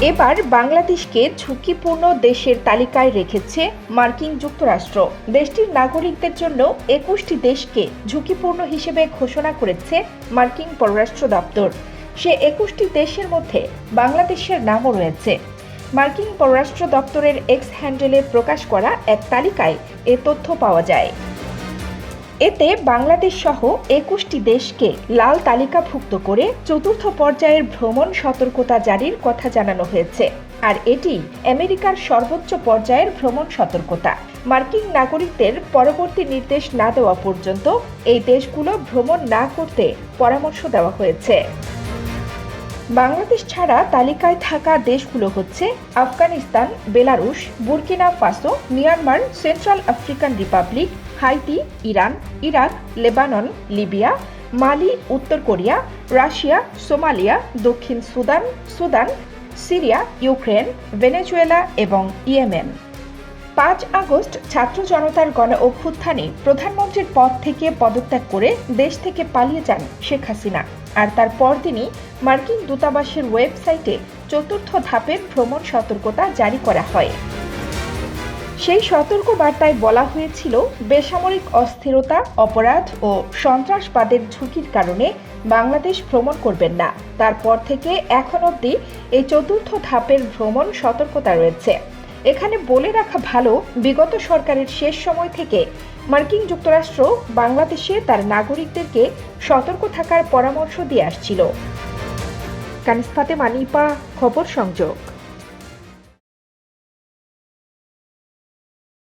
এবার বাংলাদেশকে ঝুঁকিপূর্ণ দেশের তালিকায় রেখেছে মার্কিন যুক্তরাষ্ট্র। দেশটির নাগরিকদের জন্য একুশটি দেশকে ঝুঁকিপূর্ণ হিসেবে ঘোষণা করেছে মার্কিন পররাষ্ট্র দপ্তর। সে একুশটি দেশের মধ্যে বাংলাদেশের নামও রয়েছে। মার্কিন পররাষ্ট্র দপ্তরের এক্স হ্যান্ডেলে প্রকাশ করা এক তালিকায় এ তথ্য পাওয়া যায়। এতে বাংলাদেশ সহ একুশটি দেশকে লাল তালিকাভুক্ত করে চতুর্থ পর্যায়ের ভ্রমণ সতর্কতা জারির কথা জানানো হয়েছে। আর এটি আমেরিকার সর্বোচ্চ পর্যায়ের ভ্রমণ সতর্কতা। মার্কিন নাগরিকদের পরবর্তী নির্দেশ না দেওয়া পর্যন্ত এই দেশগুলো ভ্রমণ না করতে পরামর্শ দেওয়া হয়েছে। বাংলাদেশ ছাড়া তালিকায় থাকা দেশগুলো হচ্ছে Afghanistan, Belarus, Burkina Faso, Myanmar, Central African Republic, Haiti, Iran, Iraq, Lebanon, Libya, Mali, উত্তর কোরিয়া, রাশিয়া, সোমালিয়া, দক্ষিণ Sudan Sudan, Syria, Ukraine, Venezuela এবং ইয়েমেন। পাঁচ আগস্ট ছাত্র জনতার গণ অভ্যুত্থানে প্রধানমন্ত্রীর পদ থেকে পদত্যাগ করে দেশ থেকে পালিয়ে যান শেখ হাসিনা। আর তার পরদিনই মার্কিন দূতাবাসের ওয়েবসাইটে চতুর্থ ধাপের ভ্রমণ সতর্কতা জারি করা হয়। সেই সতর্ক বার্তায় বলা হয়েছিল, বেসামরিক অস্থিরতা, অপরাধ ও সন্ত্রাসবাদের ঝুঁকির কারণে বাংলাদেশ ভ্রমণ করবেন না। তারপর থেকে এখন অবধি এই চতুর্থ ধাপের ভ্রমণ সতর্কতা রয়েছে। এখানে বলে রাখা ভালো, বিগত সরকারের শেষ সময় থেকে মার্কিন যুক্তরাষ্ট্র বাংলাদেশে তার নাগরিকদেরকে সতর্ক থাকার পরামর্শ দিয়ে আসছিল। কানিস মানিপা নিপা খবর সংযোগ।